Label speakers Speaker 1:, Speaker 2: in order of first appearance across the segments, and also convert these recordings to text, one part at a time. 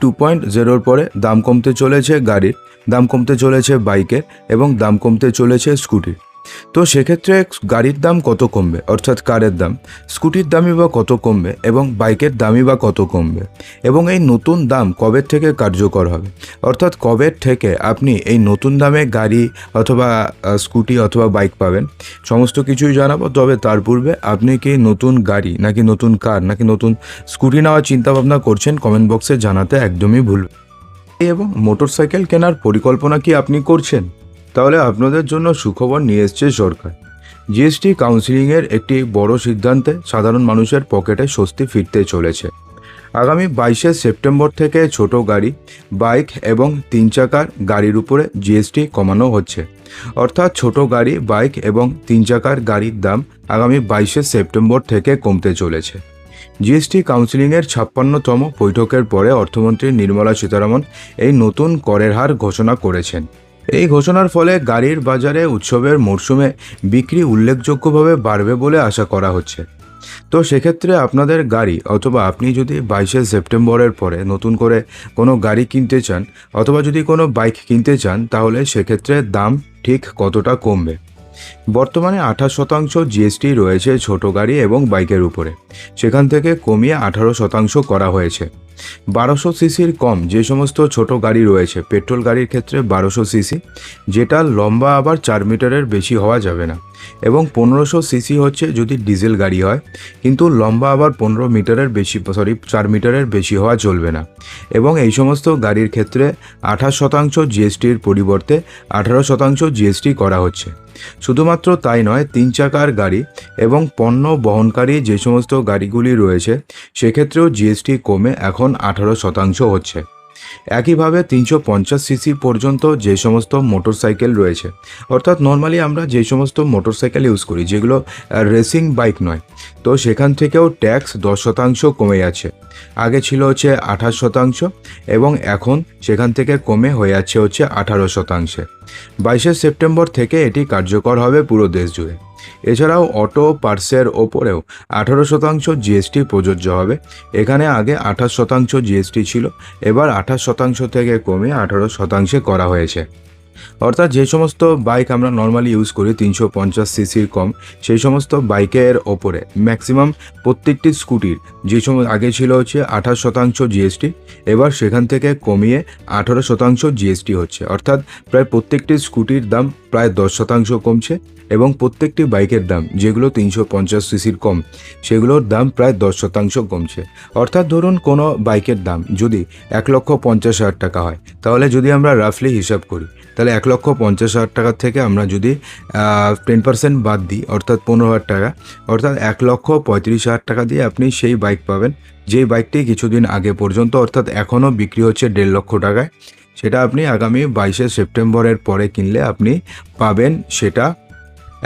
Speaker 1: Two point জিরোর পরে দাম কমতে চলেছে গাড়ির, দাম কমতে চলেছে বাইকের এবং দাম কমতে চলেছে স্কুটির। তো সেক্ষেত্রে গাড়ির দাম কত কমবে? অর্থাৎ কারের দাম, স্কুটির দামই বা কত কমবে এবং বাইকের দামই বা কত কমবে? এবং এই নতুন দাম কবের থেকে কার্যকর হবে? অর্থাৎ কবের থেকে আপনি এই নতুন দামে গাড়ি অথবা স্কুটি অথবা বাইক পাবেন? সমস্ত কিছুই জানাব, তবে তার পূর্বে আপনি কি নতুন গাড়ি নাকি নতুন কার নাকি নতুন স্কুটি নেওয়ার চিন্তাভাবনা করছেন? কমেন্ট বক্সে জানাতে একদমই ভুল এবং মোটরসাইকেল কেনার পরিকল্পনা কি আপনি করছেন? তাহলে আপনাদের জন্য সুখবর নিয়ে এসছে সরকার। জিএসটি কাউন্সিলিংয়ের একটি বড় সিদ্ধান্তে সাধারণ মানুষের পকেটে স্বস্তি ফিরতে চলেছে। আগামী বাইশে সেপ্টেম্বর থেকে ছোট গাড়ি, বাইক এবং তিন চাকার গাড়ির উপরে জিএসটি কমানো হচ্ছে। অর্থাৎ ছোট গাড়ি, বাইক এবং তিন চাকার গাড়ির দাম আগামী বাইশে সেপ্টেম্বর থেকে কমতে চলেছে। জিএসটি কাউন্সিলিংয়ের ছাপ্পান্নতম বৈঠকের পরে অর্থমন্ত্রী নির্মলা সীতারামন এই নতুন করের হার ঘোষণা করেছেন। এই ঘোষণার ফলে গাড়ির বাজারে উৎসবের মরশুমে বিক্রি উল্লেখযোগ্যভাবে বাড়বে বলে আশা করা হচ্ছে। তো সেক্ষেত্রে আপনাদের গাড়ি অথবা আপনি যদি বাইশে সেপ্টেম্বরের পরে নতুন করে কোনো গাড়ি কিনতে চান অথবা যদি কোনো বাইক কিনতে চান তাহলে সেক্ষেত্রে দাম ঠিক কতটা কমবে? বর্তমানে আঠাশ শতাংশ জিএসটি রয়েছে ছোট গাড়ি এবং বাইকের উপরে। সেখান থেকে কমিয়ে আঠারো শতাংশ করা হয়েছে। বারোশো সিসির কম যে সমস্ত ছোট গাড়ি রয়েছে, পেট্রোল গাড়ির ক্ষেত্রে বারোশো সিসি, যেটা লম্বা আবার চার মিটারের বেশি হওয়া যাবে না। এবং পনেরোশো সিসি হচ্ছে যদি ডিজেল গাড়ি হয়, কিন্তু লম্বা আবার পনেরো মিটারের বেশি সরি চার মিটারের বেশি হওয়া চলবে না। এবং এই সমস্ত গাড়ির ক্ষেত্রে আঠাশ শতাংশ জিএসটির পরিবর্তে আঠারো শতাংশ জিএসটি করা হচ্ছে। শুধুমাত্র তাই নয়, তিন চাকার গাড়ি এবং পণ্য বহনকারী যে সমস্ত গাড়িগুলি রয়েছে, সেক্ষেত্রেও জিএসটি কমে এখন আঠারো শতাংশ হচ্ছে। একইভাবে তিনশো পঞ্চাশ সিসি পর্যন্ত যে সমস্ত মোটর সাইকেল রয়েছে, অর্থাৎ নর্মালি আমরা যে সমস্ত মোটর সাইকেল ইউজ করি, যেগুলো রেসিং বাইক নয়, তো সেখান থেকেও ট্যাক্স দশ শতাংশ কমে যাচ্ছে। আগে ছিল হচ্ছে আঠাশ শতাংশ এবং এখন সেখান থেকে কমে হয়ে যাচ্ছে হচ্ছে আঠারো শতাংশে। বাইশে সেপ্টেম্বর থেকে এটি কার্যকর হবে পুরো দেশ জুড়ে। এছাড়াও অটো পার্সের ওপরেও আঠারো শতাংশ জিএসটি প্রযোজ্য হবে। এখানে আগে আঠাশ শতাংশ জিএসটি ছিল, এবার আঠাশ শতাংশ থেকে কমে আঠারো শতাংশে করা হয়েছে। অর্থাৎ যে সমস্ত বাইক আমরা নর্মালি ইউজ করি, তিনশো পঞ্চাশ সিসির কম, সেই সমস্ত বাইকের ওপরে ম্যাক্সিমাম প্রত্যেকটি স্কুটির যে সময় আগে ছিল হচ্ছে আঠাশ শতাংশ জিএসটি এবার সেখান থেকে কমিয়ে আঠারো শতাংশ জিএসটি হচ্ছে। অর্থাৎ প্রায় প্রত্যেকটি স্কুটির দাম প্রায় দশ শতাংশ কমছে এবং প্রত্যেকটি বাইকের দাম, যেগুলো তিনশো পঞ্চাশ সিসির কম, সেগুলোর দাম প্রায় দশ শতাংশ কমছে। অর্থাৎ ধরুন কোনো বাইকের দাম যদি এক লক্ষ পঞ্চাশ হাজার টাকা হয়, তাহলে যদি আমরা রাফলি হিসাব করি তাহলে এক লক্ষ পঞ্চাশ হাজার টাকার থেকে আমরা যদি টেন পার্সেন্ট বাদ দিই, অর্থাৎ পনেরো হাজার টাকা, অর্থাৎ এক লক্ষ পঁয়ত্রিশ হাজার টাকা দিয়ে আপনি সেই বাইক পাবেন। যেই বাইকটি কিছুদিন আগে পর্যন্ত, অর্থাৎ এখনও বিক্রি হচ্ছে দেড় লক্ষ টাকায়, সেটা আপনি আগামী বাইশে সেপ্টেম্বরের পরে কিনলে আপনি পাবেন সেটা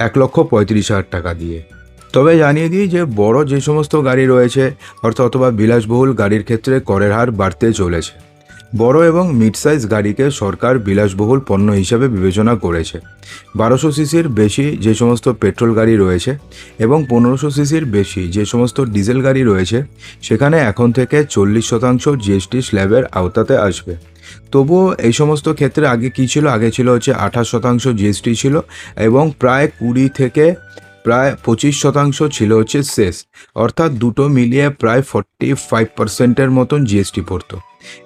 Speaker 1: এক লক্ষ পঁয়ত্রিশ হাজার টাকা দিয়ে। তবে জানিয়ে দিই যে বড় যে সমস্ত গাড়ি রয়েছে, অর্থাৎ অথবা বিলাসবহুল গাড়ির ক্ষেত্রে করের হার বাড়তে চলেছে। বড় এবং মিড সাইজ গাড়িকে সরকার বিলাসবহুল পণ্য হিসাবে বিবেচনা করেছে। বারোশো সিসির বেশি যে সমস্ত পেট্রোল গাড়ি রয়েছে এবং পনেরোশো সিসির বেশি যে সমস্ত ডিজেল গাড়ি রয়েছে, সেখানে এখন থেকে চল্লিশ শতাংশ জিএসটি স্ল্যাবের আওতাতে আসবে। তবুও এই সমস্ত ক্ষেত্রে আগে কী ছিল? আগে ছিল হচ্ছে আঠাশ শতাংশ জিএসটি ছিল এবং প্রায় কুড়ি থেকে প্রায় পঁচিশ শতাংশ ছিল হচ্ছে শেষ অর্থাৎ দুটো মিলিয়ে প্রায় ফর্টি ফাইভ পার্সেন্টের মতন জিএসটি পড়তো।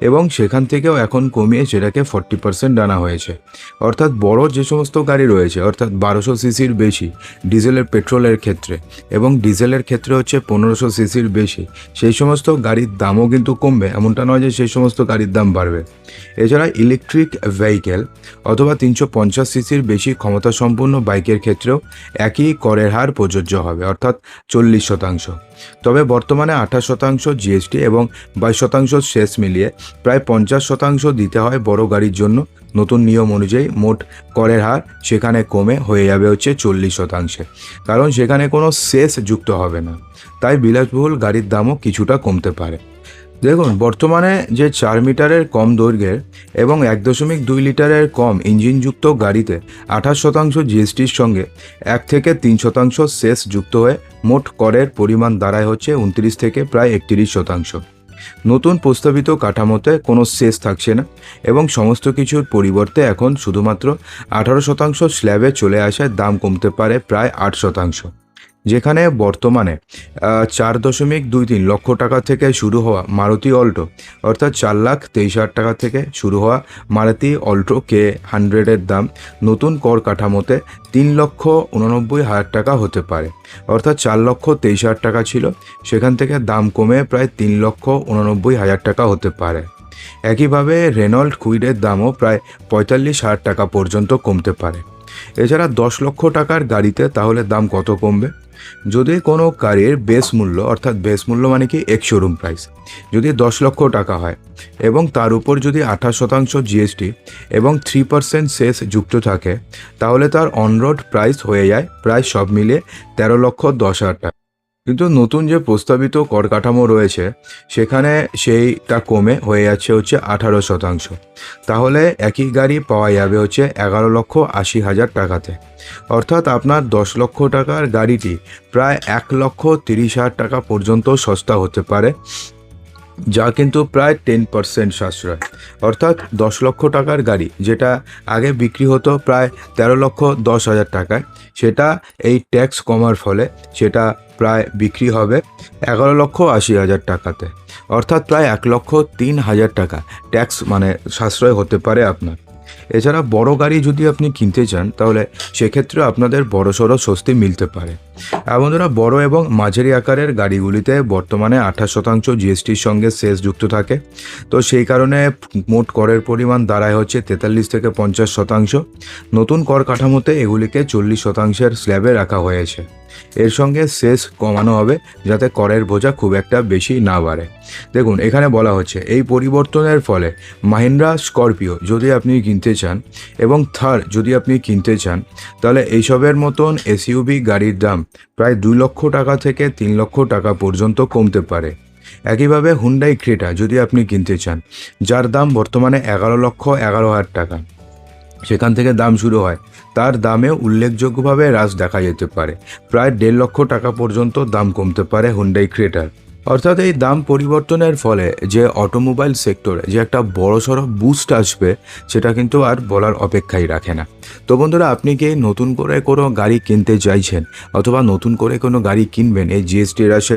Speaker 1: এবং সেখান থেকেও এখন কমিয়ে সেটাকে ফর্টি পার্সেন্ট আনা হয়েছে। অর্থাৎ বড় যে সমস্ত গাড়ি রয়েছে, অর্থাৎ বারোশো সিসির বেশি ডিজেলের, পেট্রোলের ক্ষেত্রে এবং ডিজেলের ক্ষেত্রে হচ্ছে পনেরোশো সিসির বেশি, সেই সমস্ত গাড়ির দামও কিন্তু কমবে, এমনটা নয় যে সেই সমস্ত গাড়ির দাম বাড়বে। এছাড়া ইলেকট্রিক ভেহিকেল অথবা তিনশো পঞ্চাশ সিসির বেশি ক্ষমতা সম্পন্ন বাইকের ক্ষেত্রেও একই করের হার প্রযোজ্য হবে, অর্থাৎ চল্লিশ শতাংশ। তবে বর্তমানে আঠাশ শতাংশ জিএসটি এবং বাইশ শতাংশ শেষ মিলিয়ে প্রায় পঞ্চাশ শতাংশ দিতে হয় বড় গাড়ির জন্য। নতুন নিয়ম অনুযায়ী মোট করের হার সেখানে কমে হয়ে যাবে হচ্ছে চল্লিশ শতাংশে। কারণ সেখানে কোনো শেষ যুক্ত হবে না। তাই বিলাসবহুল গাড়ির দামও কিছুটা কমতে পারে। দেখুন, বর্তমানে যে চার মিটারের কম দৈর্ঘ্যের এবং এক দশমিক দুই লিটারের কম ইঞ্জিনযুক্ত গাড়িতে আঠাশ শতাংশ জিএসটির সঙ্গে এক থেকে তিন শতাংশ সেস যুক্ত হয়ে মোট করের পরিমাণ দাঁড়ায় হচ্ছে উনত্রিশ থেকে প্রায় একত্রিশ শতাংশ। নতুন প্রস্তাবিত কাঠামোতে কোনো শেষ থাকছে না এবং সমস্ত কিছুর পরিবর্তে এখন শুধুমাত্র আঠারো শতাংশ স্ল্যাবে চলে আসায় দাম কমতে পারে প্রায় আট শতাংশ। যেখানে বর্তমানে চার দশমিক দুই তিন লক্ষ টাকা থেকে শুরু হওয়া মারুতি অল্টো, অর্থাৎ চার লাখ তেইশ হাজার টাকা থেকে শুরু হওয়া মারুতি অল্টো কে হান্ড্রেডের দাম নতুন কর কাঠামোতে তিন লক্ষ উননব্বই হাজার টাকা হতে পারে। অর্থাৎ চার লক্ষ তেইশ হাজার টাকা ছিল, সেখান থেকে দাম কমে প্রায় তিন লক্ষ উননব্বই হাজার টাকা হতে পারে। একইভাবে রেনল্ড কুইডের দামও প্রায় পঁয়তাল্লিশ হাজার টাকা পর্যন্ত কমতে পারে। এছাড়া দশ লক্ষ টাকার গাড়িতে তাহলে দাম কত কমবে? যদি কোনো গাড়ির বেস মূল্য, অর্থাৎ বেস মূল্য মানে কি? এক শোরুম প্রাইস যদি দশ লক্ষ টাকা হয় এবং তার উপর যদি আঠাশ শতাংশ জিএসটি এবং থ্রি পার্সেন্ট সেস যুক্ত থাকে, তাহলে তার অনরোড প্রাইস হয়ে যায়। প্রায় সব মিলিয়ে তেরো লক্ষ দশ হাজার টাকা। কিন্তু নতুন যে প্রস্তাবিত কর কাঠামো রয়েছে, সেখানে সেইটা কমে হয়ে যাচ্ছে হচ্ছে আঠারো শতাংশ। তাহলে একই গাড়ি পাওয়া যাবে হচ্ছে এগারো লক্ষ আশি হাজার টাকাতে। অর্থাৎ আপনার দশ লক্ষ টাকার গাড়িটি প্রায় এক লক্ষ তিরিশ হাজার টাকা পর্যন্ত সস্তা হতে পারে, যা কিন্তু প্রায় টেন পার্সেন্ট সাশ্রয়। অর্থাৎ দশ লক্ষ টাকার গাড়ি যেটা আগে বিক্রি হতো প্রায় তেরো লক্ষ দশ হাজার টাকায়, সেটা এই ট্যাক্স কমার ফলে, সেটা প্রায় বিক্রি হবে এগারো লক্ষ আশি হাজার টাকাতে। অর্থাৎ প্রায় এক লক্ষ তিন হাজার টাকা। ট্যাক্স মানে সাশ্রয় হতে পারে আপনার। এছাড়া বড় গাড়ি যদি আপনি কিনতে চান, তাহলে সেক্ষেত্রে আপনাদের বড় সড়ো স্বস্তি মিলতে পারে। বন্ধুরা, বড় এবং মাঝারি আকারের গাড়িগুলিতে বর্তমানে আঠাশ শতাংশ জিএসটির সঙ্গে সেস যুক্ত থাকে। তো সেই কারণে মোট করের পরিমাণ দাঁড়ায় হচ্ছে তেতাল্লিশ থেকে পঞ্চাশ শতাংশ। নতুন কর কাঠামোতে এগুলিকে চল্লিশ শতাংশের স্ল্যাবে রাখা হয়েছে। এর সঙ্গে সেস কমানো হবে, যাতে করের বোঝা খুব একটা বেশি না বাড়ে। দেখুন, এখানে বলা হচ্ছে, এই পরিবর্তনের ফলে মাহিন্দ্রা স্করপিও যদি আপনি কিনতে চান এবং থার যদি আপনি কিনতে চান, তাহলে এইসবের মতন এসইউবি গাড়ির দাম প্রায় দুই লক্ষ টাকা থেকে তিন লক্ষ টাকা পর্যন্ত কমতে পারে। একইভাবে হুন্ডাই ক্রেটা যদি আপনি কিনতে চান, যার দাম বর্তমানে এগারো লক্ষ এগারো হাজার টাকা। সেখান থেকে দাম শুরু হয়। তার দামে উল্লেখযোগ্যভাবে হ্রাস দেখা যেতে পারে। প্রায় দেড় লক্ষ টাকা পর্যন্ত দাম কমতে পারে হুন্ডাই ক্রেটার অর্থাৎ এই দাম পরিবর্তনের ফলে যে অটোমোবাইল সেক্টরে যে একটা বড়সড় বুস্ট আসবে, সেটা কিন্তু আর বলার অপেক্ষাই রাখে না। তো বন্ধুরা, আপনি কি নতুন করে কোনো গাড়ি কিনতে চাইছেন? অথবা নতুন করে কোনো গাড়ি কিনবেন? এই জিএসটি হ্রাসের